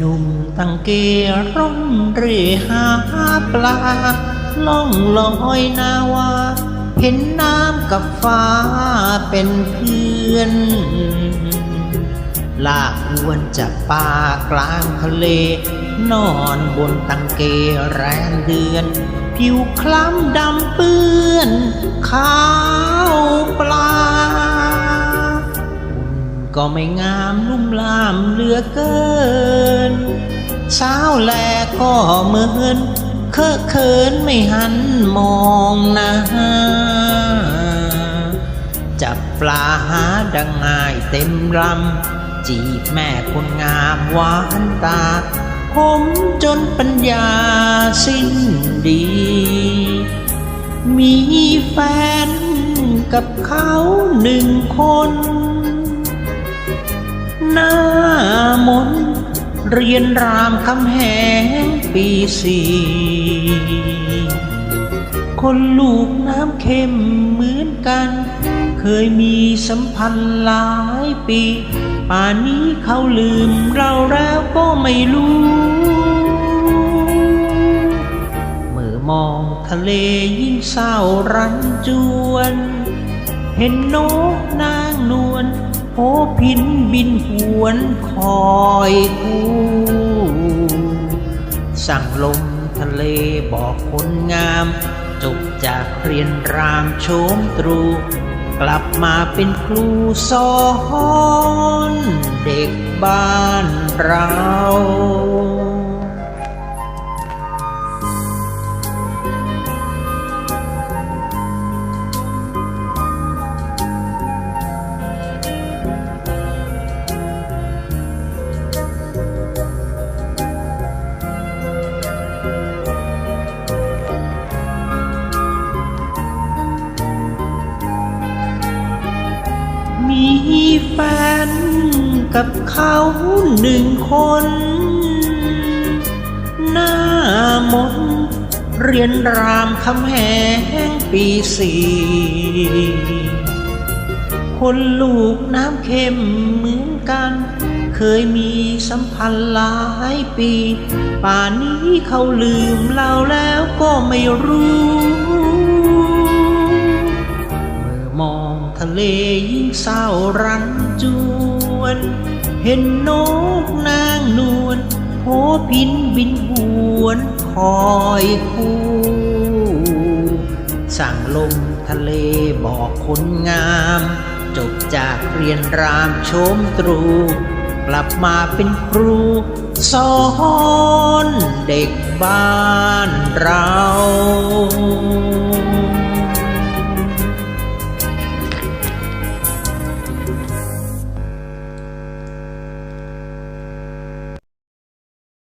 นุ่มตั้งเกร่องเรหาปลา ล่องลอยนาวา เห็นน้ำกับฟ้าเป็นเพื่อน ลากอวนจากป่ากลางทะเล นอนบนตังเกแรมเดือน ผิวคล้ำดำเปื้อนขาวปลา ก็ไม่งามลุ่มล่ามเหลือเกิน สาวแลก็เหมือนเคอะเขินไม่หันมองนะจับปลาหาดังง่ายเต็มลำจีบแม่คนงามหวานตา ผมจนปัญญาสิ้นดี มีแฟนกับเขาหนึ่งคน หน้ามนเรียนรามคำแหงปีสี่คนลูกน้ำเค็มเหมือนกัน เคยมีสัมพันธ์หลายปี ป่านนี้เขาลืมเราแล้วก็ไม่รู้เมื่อมองทะเลยิ่งเศร้ารันจวน เห็นนกนางนวล โผพินบินหวนคอยคู่สั่งลมทะเลบอกคนงาม จบจากเรียนรามโชมตรู กลับมาเป็นครูสอนเด็กบ้านเรา กับเขาหนึ่งคน หน้ามนเรียนรามคำแหงปีสี่คนลูกน้ำเค็มเหมือนกัน เคยมีสัมพันธ์หลายปี ป่านนี้เขาลืมเราแล้วก็ไม่รู้เมื่อมองทะเลยิ่งเศร้ารันจ วนเห็นนกนางนวลโผพินบินหวนคอยคู่สั่งลมทะเลบอกคนงาม จบจากเรียนรามโชมตรู กลับมาเป็นครูสอนเด็กบ้านเรา